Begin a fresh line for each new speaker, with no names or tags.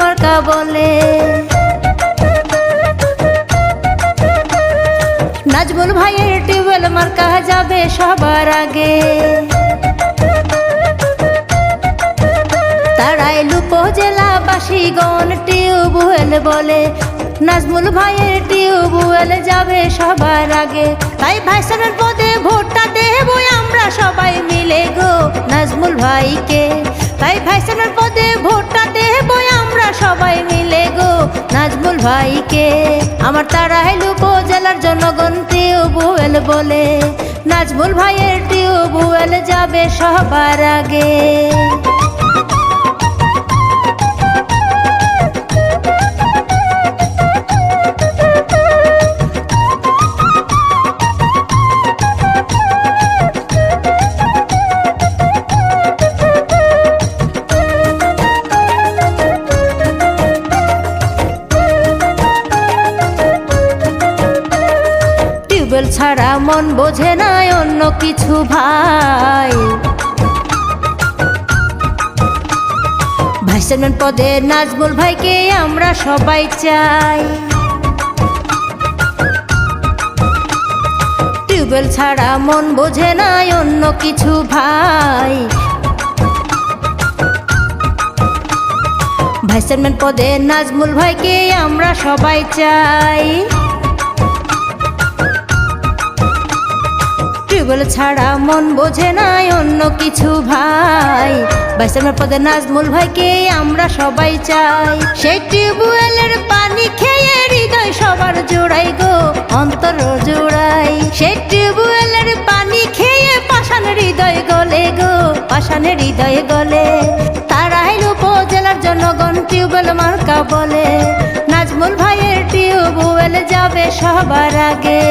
মার্কা বলে। নাজমুল ভাইয়ের টিউবওয়েল মার্কা যাবে সবার আগে। তারাই উপজেলাবাসীগণ টিউবওয়েল বলে। নাজমুল ভাইয়ের টিউবওয়েল যাবে সবার আগে। তাই ভাইসানের পদে ভোটটা দেব আমরা সবাই মিলে গো নাজমুল ভাইকে। তাই ভাইসানের পদে ভোটটা দেব আমরা সবাই মিলে গো। নাজমুল ভাইকে আমার তারা হেলু জেলার জনগণ টিউবওয়েল বলে। নাজমুল ভাইয়ের টিউবওয়েল যাবে সবার আগে। টিউবওয়েল ছাড়া মন বোঝে না অন্য কিছু ভাই। ভাইস চেয়ারম্যান পদে নাজমুল ভাইকে আমরা সবাই চাই। টিউবওয়েল ছাড়া মন বোঝে না অন্য কিছু ভাই। ভাইস চেয়ারম্যান পদে নাজমুল ভাইকে আমরা সবাই চাই। টিউবওয়েল ছাড়া মন বোঝে নাই অন্য কিছু ভাই। বাইসামের পদে নাজমুল ভাইকে আমরা সবাই চাই। সেই টিউবওয়েলের পানি খেয়ে হৃদয় সবার জোড়াই গো, অন্তর জোড়াই। সেই টিউবওয়েলের পানি খেয়ে পাষাণ হৃদয় গলে গো, পাষাণ হৃদয় গলে। তারাইল উপজেলার জনগণ টিউবওয়েল মার্কা বলে, নাজমুল ভাইয়ের টিউবওয়েল যাবে সবার আগে।